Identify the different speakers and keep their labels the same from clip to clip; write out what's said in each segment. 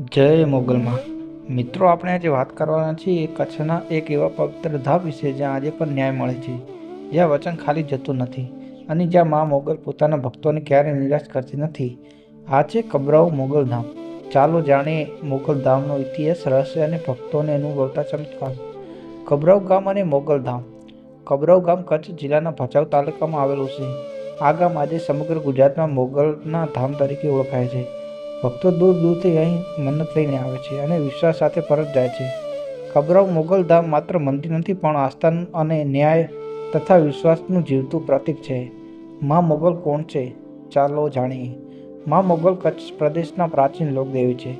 Speaker 1: જય મોગલમાં. મિત્રો, આપણે આજે વાત કરવાના છીએ કચ્છના એક એવા પવિત્ર ધામ વિશે જ્યાં આજે પણ ન્યાય મળે છે. જ્યાં વચન ખાલી જતું નથી અને જ્યાં મા મોગલ પોતાના ભક્તોને ક્યારેય નિરાશ કરતી નથી. આ છે કબરાઉ મોગલ ધામ. ચાલો જાણીએ મોગલ ધામનો ઇતિહાસ, રહસ્ય અને ભક્તોને અનુભવતા ચમત્કાર. કબરાઉ ગામ અને મોગલ ધામ. કબરાઉ ગામ કચ્છ જિલ્લાના ભચાઉ તાલુકામાં આવેલું છે. આ ગામ આજે સમગ્ર ગુજરાતમાં મોગલના ધામ તરીકે ઓળખાય છે. ભક્તો દૂર દૂરથી અહીં મન્નત લઈને આવે છે અને વિશ્વાસ સાથે પરત જાય છે. ખબરાવ મોગલ ધામ માત્ર મંદિર નથી, પણ આસ્થાન અને ન્યાય તથા વિશ્વાસનું જીવતું પ્રતીક છે. મા મોગલ કોણ છે? ચાલો જાણીએ. મા મોગલ કચ્છ પ્રદેશના પ્રાચીન લોકદેવી છે.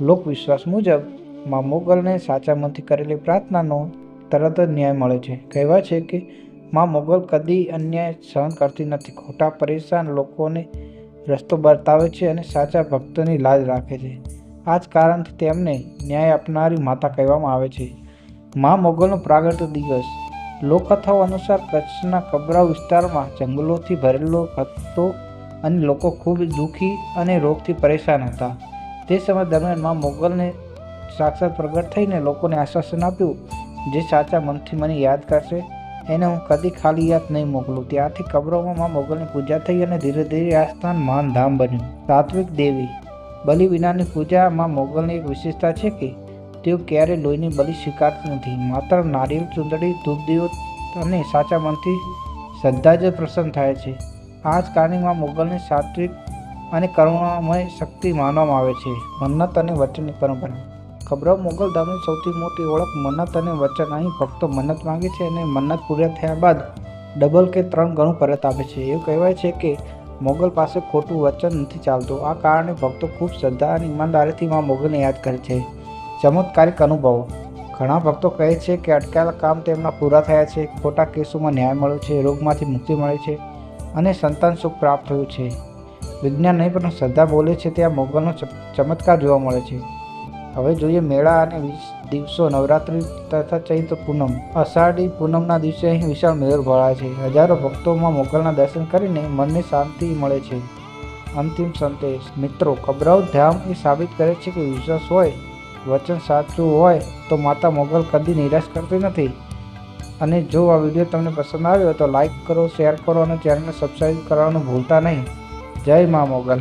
Speaker 1: લોકવિશ્વાસ મુજબ, મા મોગલને સાચા મનથી કરેલી પ્રાર્થનાનો તરત જ ન્યાય મળે છે. કહેવાય છે કે, મા મોગલ કદી અન્યાય સહન કરતી નથી. ખોટા પરેશાન લોકોને રસ્તો બતાવે છે અને સાચા ભક્તોની લાજ રાખે છે. આ જ કારણથી તેમને ન્યાય આપનારી માતા કહેવામાં આવે છે. મા મોગલનો પ્રાગટ્ય દિવસ. લોકકથાઓ અનુસાર કચ્છના કબરાવ વિસ્તારમાં જંગલોથી ભરેલો હતો અને લોકો ખૂબ દુઃખી અને રોગથી પરેશાન હતા. તે સમય દરમિયાન મા મોગલને સાક્ષાત પ્રગટ થઈને લોકોને આશ્વાસન આપ્યું, જે સાચા મનથી મને યાદ કરશે એને હું કદી ખાલી યાદ નહીં મોકલું. ત્યારથી કબરોમાં મોગલની પૂજા થઈ અને ધીરે ધીરે આ સ્થાન મહાન ધામ બન્યું. સાત્વિક દેવી. બલિ વિનાની પૂજામાં મોગલની એક વિશેષતા છે કે, તેઓ ક્યારેય લોહીની બલિ સ્વીકારતી નથી. માત્ર નારિયેળ, ચૂંદડી ધૂપ અને સાચા મનથી શ્રદ્ધા જ પ્રસન્ન થાય છે. આ જ કારણે માં મોગલને સાત્વિક અને કરુણામય શક્તિ માનવામાં આવે છે. મન્નત અને વચનની પરંપરા. ખબરાવ મોગલ ધામની સૌથી મોટી ઓળખ મન્નત અને વચન. અહીં ભક્તો મન્નત માંગે છે અને મન્નત પૂર્ણ થયા બાદ ડબલ કે ત્રણ ગણું પરત આપે છે. એવું કહેવાય છે કે મોગલ પાસે ખોટું વચન નથી ચાલતું. આ કારણે ભક્તો ખૂબ શ્રદ્ધા અને ઈમાનદારીથી માં મોગલને યાદ કરે છે. ચમત્કારિક અનુભવો. ઘણા ભક્તો કહે છે કે અટકાયેલા કામ તેમના પૂરા થયા છે. ખોટા કેસોમાં ન્યાય મળ્યો છે, રોગમાંથી મુક્તિ મળે છે અને સંતાન સુખ પ્રાપ્ત થયું છે. વિજ્ઞાન નહીં પણ શ્રદ્ધા બોલે છે. ત્યાં મોગલનો ચમત્કાર જોવા મળે છે. હવે જોઈએ મેળા અને વીસ દિવસો, નવરાત્રિ તથા ચૈત્ર પૂનમ. અષાઢી પૂનમના દિવસે અહીં વિશાળ મેળો ભરાય છે. હજારો ભક્તોમાં મોગલના દર્શન કરીને મનને શાંતિ મળે છે. અંતિમ સંદેશ. મિત્રો, કબરાઉ ધામ એ સાબિત કરે છે કે વિશ્વાસ હોય, વચન સાચું હોય, તો માતા મોગલ કદી નિરાશ કરતી નથી. અને જો આ વીડિયો તમને પસંદ આવ્યો તો લાઈક કરો, શેર કરો અને ચેનલને સબસ્ક્રાઈબ કરવાનું ભૂલતા નહીં. જય મા મોગલ.